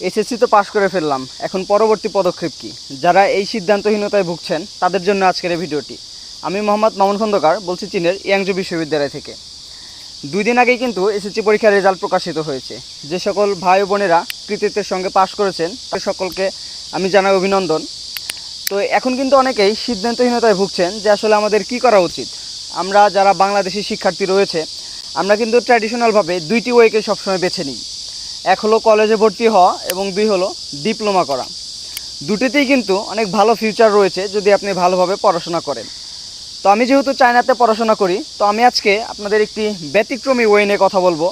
SSC তো পাশ করে ফেললাম। এখন পরবর্তী পদক্ষেপ কি? যারা এই সিদ্ধান্তহীনতায় ভুগছেন, তাদের জন্য আজকের এই ভিডিওটি। আমি মোহাম্মদ মামুন খন্দকার, বলছি চীনের ইয়াংজু বিশ্ববিদ্যালয় থেকে। দুই দিন আগেই কিন্তু এসএসসি পরীক্ষার রেজাল্ট প্রকাশিত হয়েছে। যে সকল ভাই বোনেরা কৃতিত্বের সঙ্গে পাশ করেছেন, তাদের সকলকে আমি জানাই অভিনন্দন। তো এখন কিন্তু অনেকেই সিদ্ধান্তহীনতায় ভুগছেন যে আসলে আমাদের কি করা উচিত। আমরা যারা বাংলাদেশি শিক্ষার্থী রয়েছে, আমরা কিন্তু ট্র্যাডিশনালভাবে দুইটি ওয়েকে সবসময় বেছে নিই। এক হলো কলেজে ভর্তি হওয়া এবং দুই হলো ডিপ্লোমা করা। দুটিতেই কিন্তু অনেক ভালো ফিউচার রয়েছে যদি আপনি ভালোভাবে পড়াশোনা করেন। তো আমি যেহেতু চায়নাতে পড়াশোনা করি, তো আমি আজকে আপনাদের একটি ব্যতিক্রমী ওয়ে নিয়ে কথা বলব,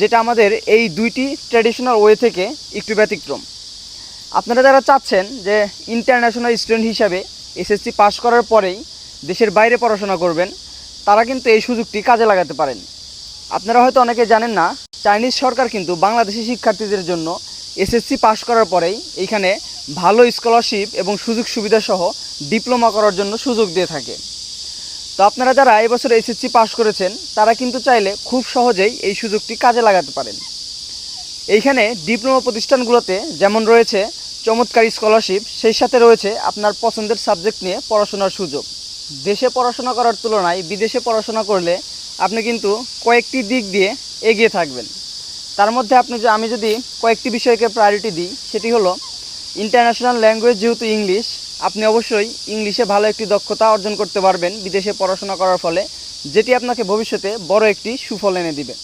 যেটা আমাদের এই দুইটি ট্র্যাডিশনাল ওয়ে থেকে একটু ব্যতিক্রম। আপনারা যারা চাচ্ছেন যে ইন্টারন্যাশনাল স্টুডেন্ট হিসাবে এসএসসি পাশ করার পরেই দেশের বাইরে পড়াশোনা করবেন, তারা কিন্তু এই সুযোগটি কাজে লাগাতে পারেন। আপনারা হয়তো অনেকে জানেন না চাইনিজ সরকার কিন্তু বাংলাদেশি শিক্ষার্থীদের জন্য এসএসসি পাশ করার পরেই এইখানে ভালো স্কলারশিপ এবং সুযোগ সুবিধা সহ ডিপ্লোমা করার জন্য সুযোগ দিয়ে থাকে। তো আপনারা যারা এবছর এসএসসি পাশ করেছেন, তারা কিন্তু চাইলে খুব সহজেই এই সুযোগটি কাজে লাগাতে পারেন। এইখানে ডিপ্লোমা প্রতিষ্ঠানগুলোতে যেমন রয়েছে চমৎকার স্কলারশিপ সেই সাথে রয়েছে আপনার পছন্দের সাবজেক্ট নিয়ে পড়াশোনার সুযোগ। দেশে পড়াশোনা করার তুলনায় বিদেশে পড়াশোনা করলে আপনি কিন্তু কয়েকটি দিক দিয়ে এগিয়ে থাকবেন। তার মধ্যে আপনি যে, আমি যদি কয়েকটি বিষয়কে প্রায়োরিটি দিই, সেটি হলো ইন্টারন্যাশনাল ল্যাঙ্গুয়েজ যেহেতু ইংলিশ আপনি অবশ্যই ইংলিশে ভালো একটি দক্ষতা অর্জন করতে পারবেন, বিদেশে পড়াশোনা করার ফলে, যেটি আপনাকে ভবিষ্যতে বড় একটি সুফল এনে দিবে।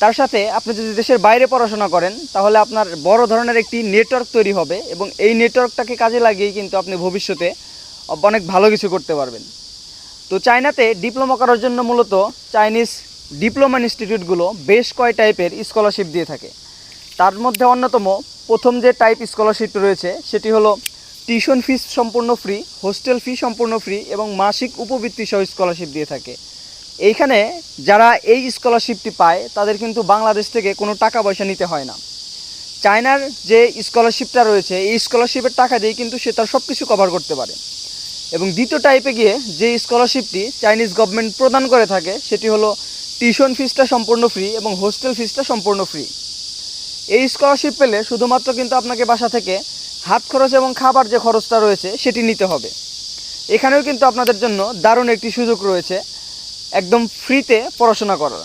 তার সাথে আপনি যদি দেশের বাইরে পড়াশোনা করেন, তাহলে আপনার বড় ধরনের একটি নেটওয়ার্ক তৈরি হবে এবং এই নেটওয়ার্কটাকে কাজে লাগিয়েই কিন্তু আপনি ভবিষ্যতে অনেক ভালো কিছু করতে পারবেন। তো চায়নাতে ডিপ্লোমা করার জন্য মূলত চাইনিজ ডিপ্লোমা ইনস্টিটিউটগুলো বেশ কয় টাইপের স্কলারশিপ দিয়ে থাকে। তার মধ্যে অন্যতম, প্রথম যে টাইপ স্কলারশিপ রয়েছে, সেটি হলো টিউশন ফিস সম্পূর্ণ ফ্রি, হোস্টেল ফি সম্পূর্ণ ফ্রি এবং মাসিক উপবৃত্তি সহ স্কলারশিপ দিয়ে থাকে। এইখানে যারা এই স্কলারশিপটি পায়, তাদের কিন্তু বাংলাদেশ থেকে কোনো টাকা পয়সা নিতে হয় না। চায়নার যে স্কলারশিপটা রয়েছে, এই স্কলারশিপের টাকা দিয়ে কিন্তু সে তার সব কিছু কভার করতে পারে। এবং দ্বিতীয় টাইপে গিয়ে যে স্কলারশিপটি চাইনিজ গভর্নমেন্ট প্রদান করে থাকে, সেটি হলো টিউশন ফিসটা সম্পূর্ণ ফ্রি এবং হোস্টেল ফিসটা সম্পূর্ণ ফ্রি এই স্কলারশিপ পেলে শুধুমাত্র কিন্তু আপনাকে বাসা থেকে হাত খরচ এবং খাবার যে খরচটা রয়েছে সেটি নিতে হবে। এখানেও কিন্তু আপনাদের জন্য দারুণ একটি সুযোগ রয়েছে একদম ফ্রিতে পড়াশোনা করার।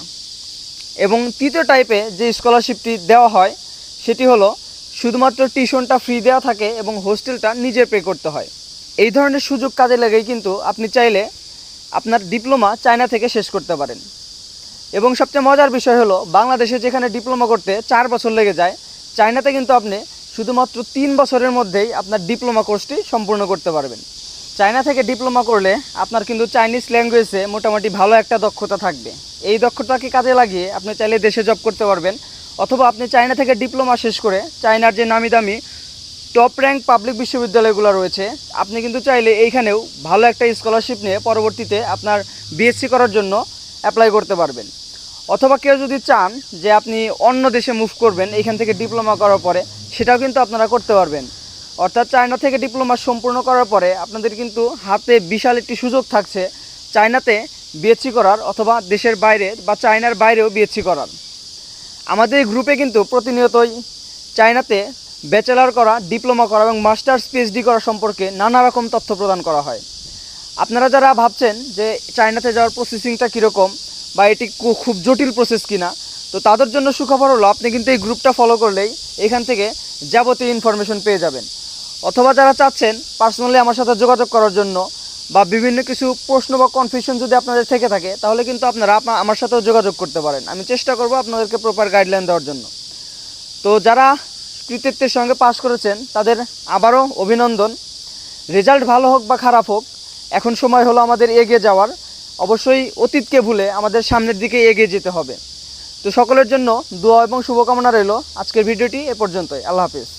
এবং তৃতীয় টাইপে যে স্কলারশিপটি দেওয়া হয়, সেটি হলো শুধুমাত্র টিউশনটা ফ্রি দেওয়া থাকে এবং হোস্টেলটা নিজে পে করতে হয়। এই ধরনের সুযোগ কাজে লেগেই কিন্তু আপনি চাইলে আপনার ডিপ্লোমা চায়না থেকে শেষ করতে পারেন। এবং সবচেয়ে মজার বিষয় হলো, বাংলাদেশে যেখানে ডিপ্লোমা করতে চার বছর লেগে যায়, চায়নাতে কিন্তু আপনি শুধুমাত্র তিন বছরের মধ্যেই আপনার ডিপ্লোমা কোর্সটি সম্পূর্ণ করতে পারবেন। চায়না থেকে ডিপ্লোমা করলে আপনার কিন্তু চাইনিজ ল্যাঙ্গুয়েজে মোটামুটি ভালো একটা দক্ষতা থাকবে। এই দক্ষতাকে কাজে লাগিয়ে আপনি চাইলে দেশে জব করতে পারবেন, অথবা আপনি চায়না থেকে ডিপ্লোমা শেষ করে চায়নার যে নামি দামি টপ র্যাঙ্ক পাবলিক বিশ্ববিদ্যালয়গুলো রয়েছে, আপনি কিন্তু চাইলে এইখানেও ভালো একটা স্কলারশিপ নিয়ে পরবর্তীতে আপনার বিএসসি করার জন্য অ্যাপ্লাই করতে পারবেন। অথবা কেউ যদি চান যে আপনি অন্য দেশে মুভ করবেন, এখান থেকে ডিপ্লোমা করার পরে, সেটাও কিন্তু আপনারা করতে পারবেন। অর্থাৎ চায়না থেকে ডিপ্লোমা সম্পূর্ণ করার পরে আপনাদের কিন্তু হাতে বিশাল একটি সুযোগ থাকছে চায়নাতে বিএসসি করার অথবা দেশের বাইরে বা চায়নার বাইরেও বিএসসি করার। আমাদের এই গ্রুপে কিন্তু প্রতিনিয়তই চায়নাতে ব্যাচেলার করা ডিপ্লোমা করা এবং মাস্টার্স পিএইচডি করা সম্পর্কে নানা রকম তথ্য প্রদান করা হয়। আপনারা যারা ভাবছেন যে চায়নাতে যাওয়ার প্রসেসিংটা কীরকম বা এটি খুব জটিল প্রসেস কিনা, তো তাদের জন্য সুখবর হলো আপনি কিন্তু এই গ্রুপটা ফলো করলেই এখান থেকে যাবতীয় ইনফরমেশন পেয়ে যাবেন। অথবা যারা চাচ্ছেন পার্সোনালি আমার সাথে যোগাযোগ করার জন্য বা বিভিন্ন কিছু প্রশ্ন বা কনফিউশন যদি আপনাদের থেকে থাকে, তাহলে কিন্তু আপনারা আপনা- আমার সাথেও যোগাযোগ করতে পারেন। আমি চেষ্টা করব আপনাদেরকে প্রপার গাইডলাইন দেওয়ার জন্য। তো যারা কৃতিত্বের সঙ্গে পাশ করেছেন, তাদের আবারও অভিনন্দন। রেজাল্ট ভালো হোক বা খারাপ হোক, এখন সময় হলো আমাদের এগিয়ে যাওয়ার। অবশ্যই অতীতকে ভুলে আমাদের সামনের দিকে এগিয়ে যেতে হবে। তো সকলের জন্য দোয়া এবং শুভকামনা রইল আজকের ভিডিওটি এ পর্যন্তই। আল্লাহ হাফিজ।